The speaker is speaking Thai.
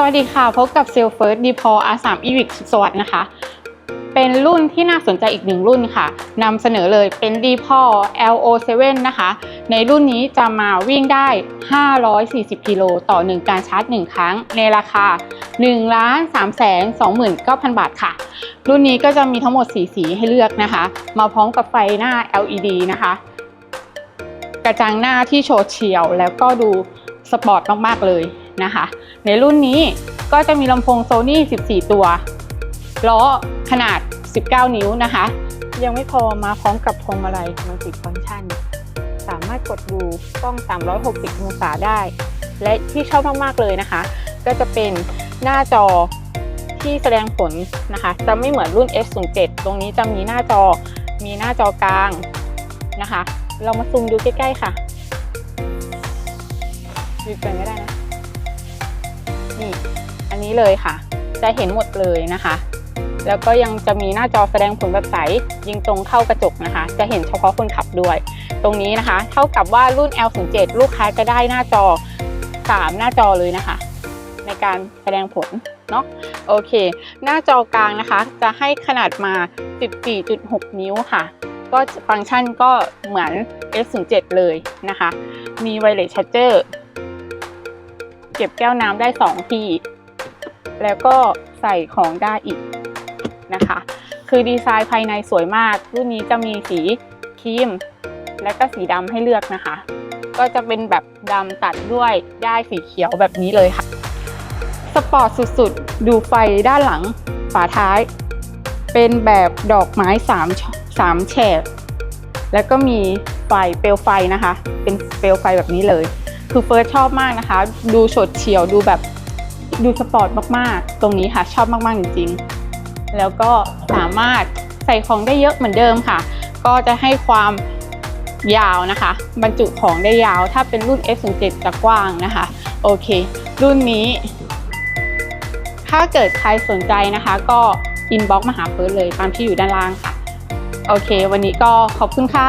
สวัสดีค่ะ พบกับเซลเฟิร์สดีพอ R3 e v i c สวัสดนะคะ เป็นรุ่นที่น่าสนใจอีกหนึ่งรุ่นค่ะนำเสนอเลยเป็น d p o LO7 นะคะ ในรุ่นนี้จะมาวิ่งได้ 540 กิโลต่อ 1 การชาร์จ 1 ครั้ง ในราคา 1 3 2 9 0 0 0 บาทค่ะ รุ่นนี้ก็จะมีทั้งหมด 4 สีให้เลือกนะคะ มาพร้อมกับไฟหน้า LED นะคะ กระจังหน้าที่โชว์เฉียวแล้วก็ดูสปอร์ตมาก ๆ เลย นะคะ ในรุ่นนี้ก็จะมีลำโพง Sony 14 ตัว ล้อขนาด 19 นิ้วนะคะ ยังไม่พอมาพร้อมกับพวงมาลัยมัลติฟังก์ชันสามารถกดดูกล้อง 360 องศาได้ และที่ชอบมาก ๆ เลยนะคะ ก็จะเป็นหน้าจอที่แสดงผลนะคะ จะไม่เหมือนรุ่น S07 ตรงนี้จะมีหน้าจอมีหน้าจอกลางนะคะ เรามาซูมดูใกล้ ๆ ค่ะดูกันก็ได้นะ นี่อันนี้เลยค่ะ จะเห็นหมดเลยนะคะ แล้วก็ยังจะมีหน้าจอแสดงผลแบบใสยิงตรงเข้ากระจกนะคะ จะเห็นเฉพาะคนขับด้วย ตรงนี้นะคะ เท่ากับว่ารุ่น L07 ลูกค้าจะได้หน้าจอ 3 หน้าจอเลยนะคะ ในการแสดงผลเนาะโอเค หน้าจอกลางนะคะ จะให้ขนาดมา 14.6 นิ้วค่ะ ก็ฟังก์ชันก็เหมือน S07 เลยนะคะ มี Wireless Charger เก็บแก้วน้ำได้2ที่ แล้วก็ใส่ของได้อีกนะคะ คือดีไซน์ภายในสวยมาก รุ่นนี้จะมีสีครีม และก็สีดำให้เลือกนะคะ ก็จะเป็นแบบดำตัดด้วยได้สีเขียวแบบนี้เลยค่ะ สปอร์ตสุดๆ ดูไฟด้านหลังฝาท้าย เป็นแบบดอกไม้3ชสามแฉกแล้วก็มีไฟเปลวไฟนะคะ เป็นเปลวไฟแบบนี้เลย คือเฟิร์สชอบมากนะคะ ดูโฉดเฉียวดูแบบดูสปอร์ตมากๆ ตรงนี้ค่ะชอบมากๆจริงๆ แล้วก็สามารถใส่ของได้เยอะเหมือนเดิมค่ะ ก็จะให้ความยาวนะคะ บรรจุของได้ยาวถ้าเป็นรุ่น S07 จะกว้างนะคะ โอเค รุ่นนี้ ถ้าเกิดใครสนใจนะคะ ก็อินบ็อกมาหาเฟิร์สเลยตามที่อยู่ด้านล่างค่ะ โอเค วันนี้ก็ขอบคุณค่ะ